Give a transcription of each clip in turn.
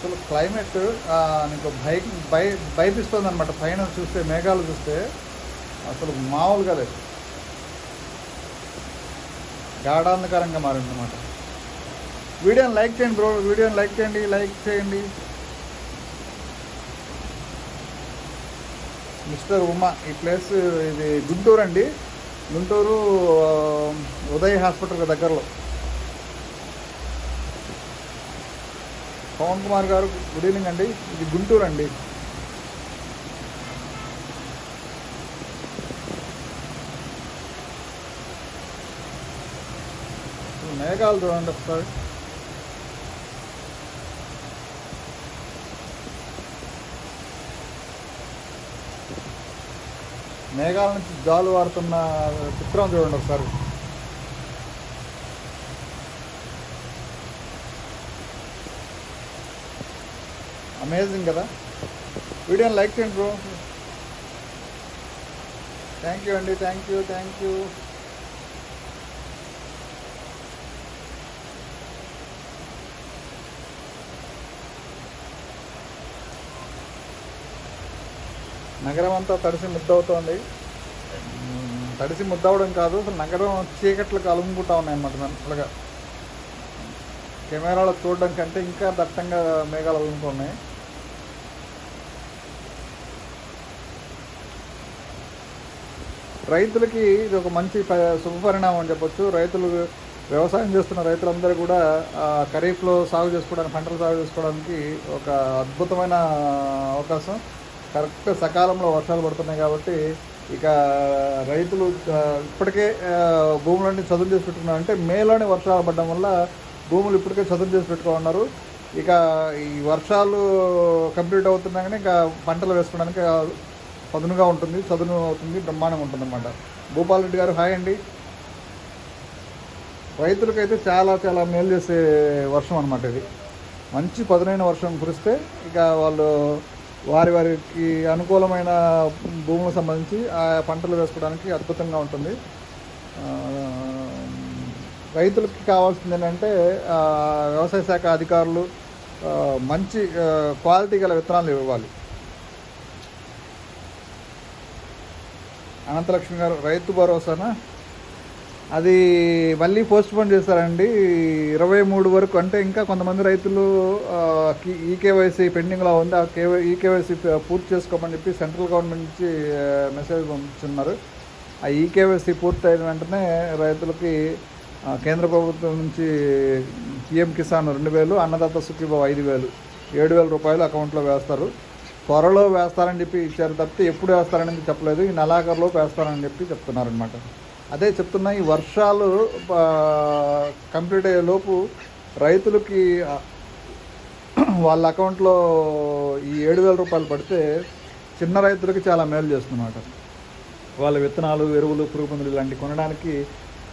అసలు క్లైమేట్ నీకు భయ భయ భయపిస్తుంది అనమాట పైన చూస్తే మేఘాలు చూస్తే అసలు మామూలుగా లేదు. గాఢాంధకారంగా మారింది అనమాట వీడియోని లైక్ చేయండి బ్రో వీడియోని లైక్ చేయండి లైక్ చేయండి. మిస్టర్ ఉమా ఈ ప్లేస్ ఇది గుంటూరు అండి గుంటూరు ఉదయ్ హాస్పిటల్ దగ్గరలో. పవన్ కుమార్ గారు గుడ్ ఈవినింగ్ అండి. ఇది గుంటూరు అండి. మేఘాలు చూడండి ఒకసారి. మేఘాల నుంచి జాలు వాడుతున్న చిత్రం చూడండి ఒకసారి. అమేజింగ్ కదా. వీడియోని లైక్ చేయండి బ్రో థ్యాంక్ యూ అండి థ్యాంక్ యూ థ్యాంక్ యూ నగరం అంతా తడిసి ముద్దవుతోంది. తడిసి ముద్దవడం కాదు అసలు నగరం చీకట్లు కలుముకుంటా ఉన్నాయి అన్నమాట కెమెరాలో చూడడం కంటే ఇంకా దట్టంగా మేఘాలు అలుముకున్నాయి రైతులకి ఇది ఒక మంచి ప- శుభపరిణామం అని చెప్పొచ్చు. రైతులు వ్యవసాయం చేస్తున్న రైతులందరూ కూడా ఖరీఫ్లో సాగు చేసుకోవడానికి పంటలు సాగు చేసుకోవడానికి ఒక అద్భుతమైన అవకాశం. కరెక్ట్ సకాలంలో వర్షాలు పడుతున్నాయి కాబట్టి ఇక రైతులు ఇప్పటికే భూములన్నీ చదువు చేసి పెట్టుకున్నారు. అంటే మేలోనే వర్షాలు పడడం వల్ల భూములు ఇప్పటికే చదువు చేసి పెట్టుకున్నారు ఇక ఈ వర్షాలు కంప్లీట్ అవుతున్నాకనే ఇంకా పంటలు వేసుకోవడానికి పదునుగా ఉంటుంది చదును అవుతుంది బ్రహ్మాండంగా ఉంటుంది అనమాట భూపాల్ రెడ్డి గారు హాయ్ అండి. రైతులకైతే చాలా చాలా మేలు చేసే వర్షం అనమాట ఇది. మంచి పదునైన వర్షం కురిస్తే ఇక వాళ్ళు వారి వారికి అనుకూలమైన భూములకు సంబంధించి ఆ పంటలు వేసుకోవడానికి అద్భుతంగా ఉంటుంది. రైతులకి కావాల్సింది ఏంటంటే వ్యవసాయ శాఖ అధికారులు మంచి క్వాలిటీ గల విత్తనాలు ఇవ్వాలి. అనంతలక్ష్మి గారు రైతు భరోసానా? అది మళ్ళీ పోస్ట్ పోన్ చేశారండి ఇరవై మూడు వరకు అంటే ఇంకా కొంతమంది రైతులు ఈకేవైసీ పెండింగ్లో ఉంది. ఆ కేవై ఈకేవైసీ పూర్తి చేసుకోమని చెప్పి సెంట్రల్ గవర్నమెంట్ నుంచి మెసేజ్ పంపించున్నారు. ఆ ఈకేవైసీ కేవైసీ పూర్తయిన వెంటనే రైతులకి కేంద్ర ప్రభుత్వం నుంచి పిఎం కిసాన్ రెండు వేలు అన్నదాత సుఖీభావ ఐదు వేలు ఏడు వేల రూపాయలు అకౌంట్లో వేస్తారు. త్వరలో వేస్తారని చెప్పి ఇచ్చారు తప్పితే ఎప్పుడు వేస్తారనేది చెప్పలేదు. ఈ నెలాఖరులోపు వేస్తారని చెప్పి చెప్తున్నారనమాట అదే చెప్తున్నా ఈ వర్షాలు కంప్లీట్ అయ్యేలోపు రైతులకి వాళ్ళ అకౌంట్లో ఈ ఏడు వేల రూపాయలు పడితే చిన్న రైతులకి చాలా మేలు చేస్తున్నమాట వాళ్ళ విత్తనాలు ఎరువులు పురుగు మందులు ఇలాంటివి కొనడానికి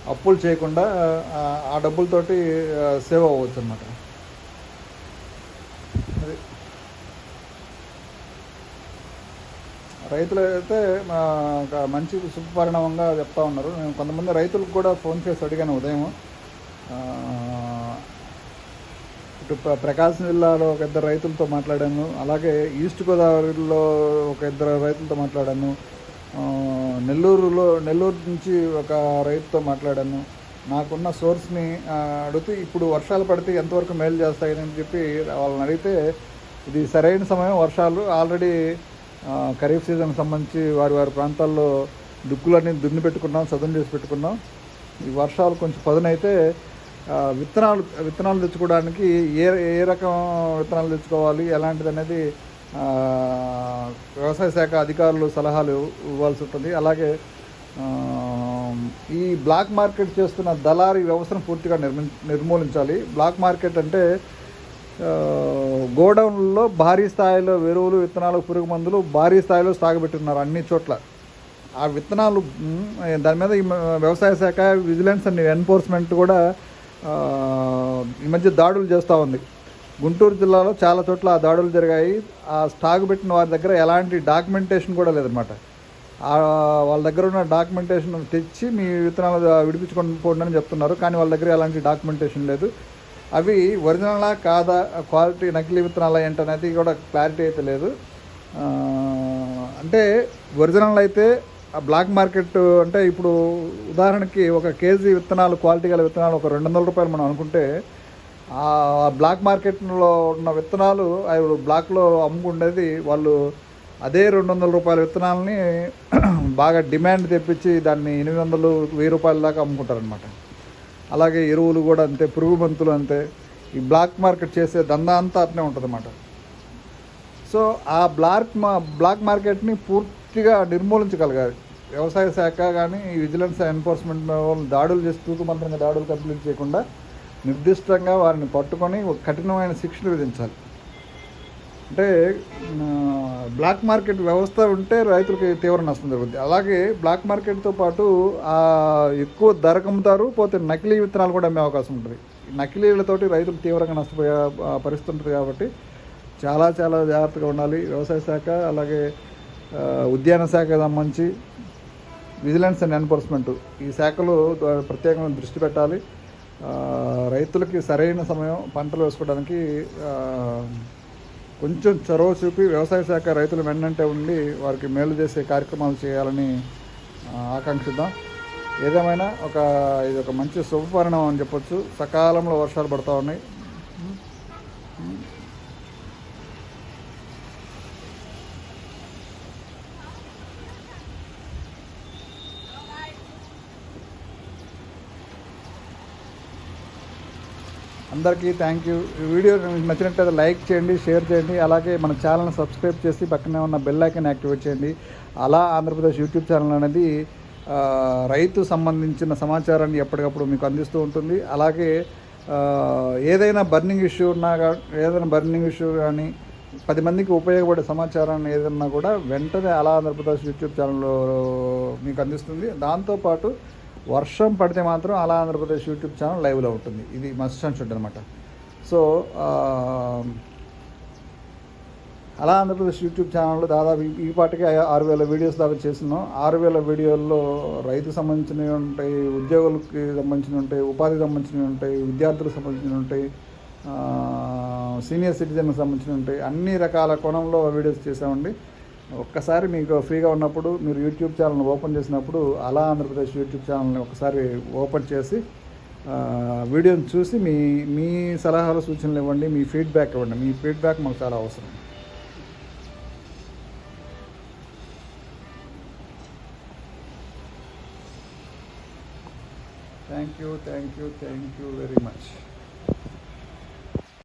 అప్పులు చేయకుండా ఆ, డబ్బులతోటి సేవ్ అవ్వచ్చు అనమాట రైతులు అయితే మంచి శుభపరిణామంగా చెప్తా ఉన్నారు. నేను కొంతమంది రైతులకు కూడా ఫోన్ చేసి అడిగాను ఉదయం. ఇటు ప్ర- ప్రకాశం జిల్లాలో ఒక ఇద్దరు రైతులతో మాట్లాడాను. అలాగే ఈస్ట్ గోదావరిలో ఒక ఇద్దరు రైతులతో మాట్లాడాను. నెల్లూరులో నెల్లూరు నుంచి ఒక రైతుతో మాట్లాడాను. నాకున్న సోర్స్ని అడిగితే ఇప్పుడు వర్షాలు పడితే ఎంతవరకు మేలు చేస్తాయని చెప్పి వాళ్ళని అడిగితే ఇది సరైన సమయం వర్షాలు ఆల్రెడీ ఖరీఫ్ సీజన్ సంబంధించి వారి వారి ప్రాంతాల్లో దుక్కులన్నీ దున్ని పెట్టుకున్నాం సదును చేసి పెట్టుకున్నాం. ఈ వర్షాలు కొంచెం పదునైతే విత్తనాలు విత్తనాలు తెచ్చుకోవడానికి ఏ ఏ రకం విత్తనాలు తెచ్చుకోవాలి ఎలాంటిది అనేది వ్యవసాయ శాఖ అధికారులు సలహాలు ఇవ్వాల్సి ఉంటుంది. అలాగే ఈ బ్లాక్ మార్కెట్ చేస్తున్న దళారీ వ్యవస్థను పూర్తిగా నిర్మి నిర్మూలించాలి. బ్లాక్ మార్కెట్ అంటే గోడౌన్లో భారీ స్థాయిలో ఎరువులు విత్తనాలు పురుగు మందులు భారీ స్థాయిలో సాగుపెట్టున్నారు అన్ని చోట్ల. ఆ విత్తనాలు దాని మీద ఈ వ్యవసాయ శాఖ విజిలెన్స్ అండ్ ఎన్ఫోర్స్మెంట్ కూడా ఈ మధ్య దాడులు చేస్తూ ఉంది. గుంటూరు జిల్లాలో చాలా చోట్ల ఆ దాడులు జరిగాయి. ఆ స్టాక్ పెట్టిన వారి దగ్గర ఎలాంటి డాక్యుమెంటేషన్ కూడా లేదనమాట వాళ్ళ దగ్గర ఉన్న డాక్యుమెంటేషన్ తెచ్చి మీ విత్తనాలు విడిపించుకొని పోండి అని చెప్తున్నారు. కానీ వాళ్ళ దగ్గర ఎలాంటి డాక్యుమెంటేషన్ లేదు. అవి ఒరిజినలా కాదా క్వాలిటీ నకిలీ విత్తనాలు ఏంటనేది కూడా క్లారిటీ అయితే లేదు. అంటే ఒరిజినల్ అయితే ఆ బ్లాక్ మార్కెట్ అంటే ఇప్పుడు ఉదాహరణకి ఒక కేజీ విత్తనాలు క్వాలిటీ గల విత్తనాలు ఒక రెండు వందల రూపాయలు మనం అనుకుంటే ఆ బ్లాక్ మార్కెట్లో ఉన్న విత్తనాలు అవి బ్లాక్లో అమ్ముకుండేది వాళ్ళు అదే రెండు వందల రూపాయల విత్తనాలని బాగా డిమాండ్ తెప్పించి దాన్ని ఎనిమిది వందలు వెయ్యి రూపాయల దాకా అమ్ముకుంటారనమాట అలాగే ఎరువులు కూడా అంతే పురుగు మంతులు అంతే. ఈ బ్లాక్ మార్కెట్ చేసే దందా అంతా అట్నే ఉంటుంది సో ఆ బ్లాక్ మా బ్లాక్ మార్కెట్ని పూర్తిగా నిర్మూలించగలగాలి. వ్యవసాయ శాఖ కానీ ఈ విజిలెన్స్ ఎన్ఫోర్స్మెంట్ వాళ్ళు దాడులు చేసి తూతుమంత్రంగా దాడులు కంప్లీట్ చేయకుండా నిర్దిష్టంగా వారిని పట్టుకొని ఒక కఠినమైన శిక్షలు విధించాలి. అంటే బ్లాక్ మార్కెట్ వ్యవస్థ ఉంటే రైతులకి తీవ్ర నష్టం జరుగుతుంది అలాగే బ్లాక్ మార్కెట్తో పాటు ఎక్కువ ధర అమ్ముతారు పోతే నకిలీ విత్తనాలు కూడా అమ్మే అవకాశం ఉంటుంది. నకిలీలతోటి రైతులు తీవ్రంగా నష్టపోయే పరిస్థితి ఉంటుంది కాబట్టి చాలా చాలా జాగ్రత్తగా ఉండాలి. వ్యవసాయ శాఖ అలాగే ఉద్యాన శాఖ సంబంధించి విజిలెన్స్ అండ్ ఎన్ఫోర్స్మెంట్ ఈ శాఖలు ప్రత్యేకంగా దృష్టి పెట్టాలి. రైతులకి సరైన సమయం పంటలు వేసుకోవడానికి కొంచెం చొరవ చూపి వ్యవసాయ శాఖ రైతులు వెన్నంటే ఉండి వారికి మేలు చేసే కార్యక్రమాలు చేయాలని ఆకాంక్షిద్దాం. ఏదేమైనా ఒక ఇది ఒక మంచి శుభపరిణామం అని చెప్పొచ్చు. సకాలంలో వర్షాలు పడుతూ ఉన్నాయి. అందరికీ థ్యాంక్ యూ వీడియో నచ్చినట్లయితే లైక్ చేయండి షేర్ చేయండి అలాగే మన ఛానల్ని సబ్స్క్రైబ్ చేసి పక్కనే ఉన్న బెల్ ఐకన్ యాక్టివేట్ చేయండి. అలా ఆంధ్రప్రదేశ్ యూట్యూబ్ ఛానల్ అనేది రైతు సంబంధించిన సమాచారాన్ని ఎప్పటికప్పుడు మీకు అందిస్తూ ఉంటుంది. అలాగే ఏదైనా బర్నింగ్ ఇష్యూ ఉన్నా ఏదైనా బర్నింగ్ ఇష్యూ కానీ పది మందికి ఉపయోగపడే సమాచారాన్ని ఏదన్నా కూడా వెంటనే అలా ఆంధ్రప్రదేశ్ యూట్యూబ్ ఛానల్లో మీకు అందిస్తుంది. దాంతోపాటు వర్షం పడితే మాత్రం అలా ఆంధ్రప్రదేశ్ యూట్యూబ్ ఛానల్ లైవ్లో ఉంటుంది. ఇది మస్ట్ అండ్ షుడ్ అనమాట సో అలా ఆంధ్రప్రదేశ్ యూట్యూబ్ ఛానల్లో దాదాపు ఈ- పాటికి ఆరు వేల వీడియోస్ దాకా చేస్తున్నాం. ఆరు వేల వీడియోల్లో రైతు సంబంధించినవి ఉంటాయి ఉద్యోగులకి సంబంధించినవి ఉంటాయి ఉపాధికి సంబంధించినవి ఉంటాయి విద్యార్థులకు సంబంధించినవి ఉంటాయి సీనియర్ సిటిజన్కి సంబంధించినవి ఉంటాయి. అన్ని రకాల కోణంలో వీడియోస్ చేసామండి ఒక్కసారి మీకు ఫ్రీగా ఉన్నప్పుడు మీరు యూట్యూబ్ ఛానల్ని ఓపెన్ చేసినప్పుడు అలా ఆంధ్రప్రదేశ్ యూట్యూబ్ ఛానల్ని ఒకసారి ఓపెన్ చేసి వీడియోని చూసి మీ మీ సలహాలు సూచనలు ఇవ్వండి మీ ఫీడ్బ్యాక్ ఇవ్వండి. మీ ఫీడ్బ్యాక్ మాకు చాలా అవసరం. Thank you thank you thank you very much.